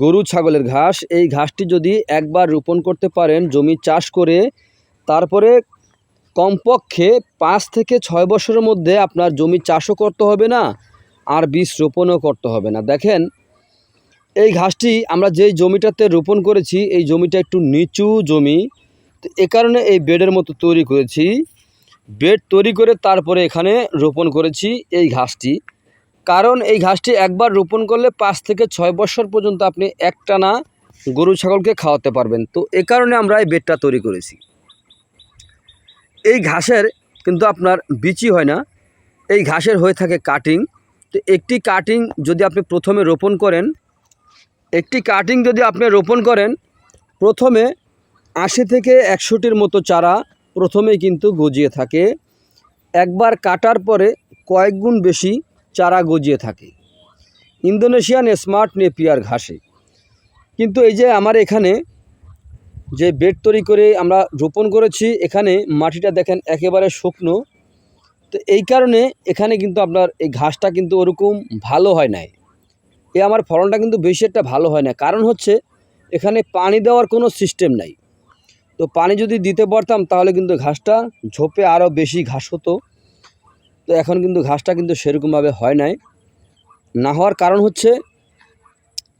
গরু, ছাগলের ঘাস। এই ঘাসটি যদি একবার রোপণ করতে পারেন, জমি চাষ করে, তারপরে কমপক্ষে পাঁচ থেকে ছয় বছরের মধ্যে আপনার জমি চাষও করতে হবে না, আর বীজ রোপণও করতে হবে না। দেখেন, এই ঘাসটি আমরা যেই জমিটাতে রোপণ করেছি, এই জমিটা একটু নিচু জমি। তো এ কারণে এই বেডের মতো তৈরি করেছি। বেড তৈরি করে তারপরে এখানে রোপণ করেছি এই ঘাসটি। কারণ এই ঘাসটি একবার রোপণ করলে পাঁচ থেকে ছয় বছর পর্যন্ত আপনি একটানা গরু ছাগলকে খাওয়াতে পারবেন। তো এ কারণে আমরা এই বেডটা তৈরি করেছি। এই ঘাসের কিন্তু আপনার বিচি হয় না। এই ঘাসের হয়ে থাকে কাটিং তো একটি কাটিং যদি আপনি প্রথমে রোপণ করেন, একটি কাটিং যদি আপনি রোপণ করেন, প্রথমে আশি থেকে একশোটির মতো চারা প্রথমেই কিন্তু গজিয়ে থাকে। একবার কাটার পরে কয়েক গুণ বেশি চারা গজিয়ে থাকে। ইন্দোনেশিয়ান স্মার্ট নেপিয়ার ঘাসে। কিন্তু এই যে আমার এখানে যে বেড তৈরি করে আমরা রোপণ করেছি, এখানে মাটিটা দেখেন একেবারে শুকনো। তো এই কারণে এখানে কিন্তু আপনার এই ঘাসটা কিন্তু ওরকম ভালো হয় নাই। এ আমার ফলনটা কিন্তু বেশি একটা ভালো হয় না। কারণ হচ্ছে এখানে পানি দেওয়ার কোনো সিস্টেম নাই। তো পানি যদি দিতে পারতাম, তাহলে কিন্তু ঘাসটা ঝোপে আরও বেশি ঘাস হতো। তো এখন কিন্তু ঘাসটা কিন্তু সেরকমভাবে হয় নাই। না হওয়ার কারণ হচ্ছে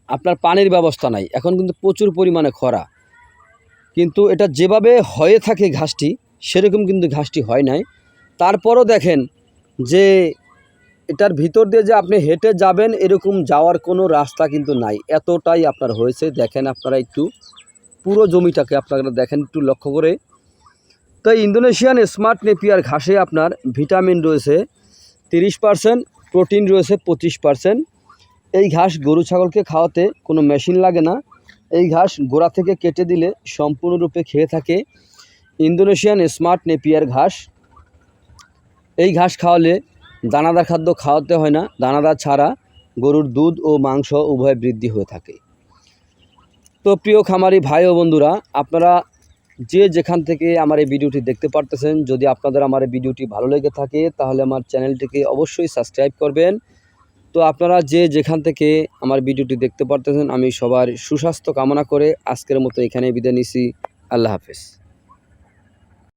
আপনার পানির ব্যবস্থা নাই। এখন কিন্তু প্রচুর পরিমাণে খরা। কিন্তু এটা যেভাবে হয়ে থাকে ঘাসটি, সেরকম কিন্তু ঘাসটি হয় নাই। তারপরও দেখেন যে এটার ভিতর দিয়ে যে আপনি হেঁটে যাবেন, এরকম যাওয়ার কোনো রাস্তা কিন্তু নাই। এতটাই আপনার হয়েছে। দেখেন আপনারা একটু পুরো জমিটাকে আপনারা দেখেন, একটু লক্ষ্য করে। তো ইন্দোনেশিয়ান স্মার্ট নেপিয়ার ঘাসে আপনার ভিটামিন রয়েছে তিরিশ পার্সেন্ট, প্রোটিন রয়েছে পঁচিশ পার্সেন্ট। এই ঘাস গরু ছাগলকে খাওয়াতে কোনো মেশিন লাগে না। এই ঘাস গোড়া থেকে কেটে দিলে সম্পূর্ণরূপে খেয়ে থাকে ইন্দোনেশিয়ান স্মার্ট নেপিয়ার ঘাস। এই ঘাস খাওয়ালে দানাদার খাদ্য খাওয়াতে হয় না, দানাদার ছাড়া গরুর দুধ ও মাংস উভয় বৃদ্ধি হয়ে থাকে। তো প্রিয় খামারি ভাই ও বন্ধুরা, আপনারা যে যেখান থেকে আমার এই ভিডিওটি দেখতে পারতেছেন, যদি আপনাদের আমার এই ভিডিওটি ভালো লেগে থাকে, তাহলে আমার চ্যানেলটিকে অবশ্যই সাবস্ক্রাইব করবেন। তো আপনারা যে যেখান থেকে আমার ভিডিওটি দেখতে পারতেছেন, আমি সবার সুস্বাস্থ্য কামনা করে আজকের মতো এখানে বিদায় নিছি। আল্লাহ হাফেজ।